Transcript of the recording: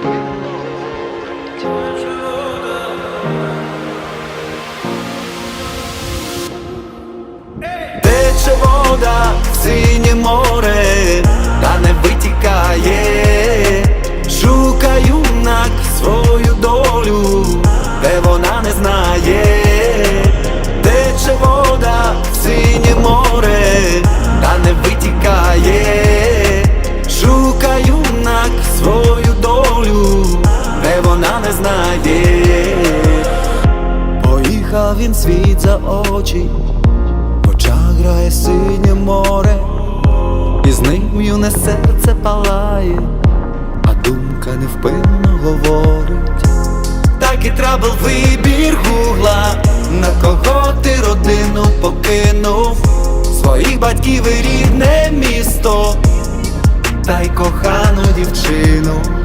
Тече вода в синє море, не знає. Поїхав він світ за очі. В очах грає синє море, і з ним юне серце палає, а думка невпинно говорить. Так і трабл вибір гугла, на кого ти родину покинув, своїх батьків і рідне місто, та й кохану дівчину.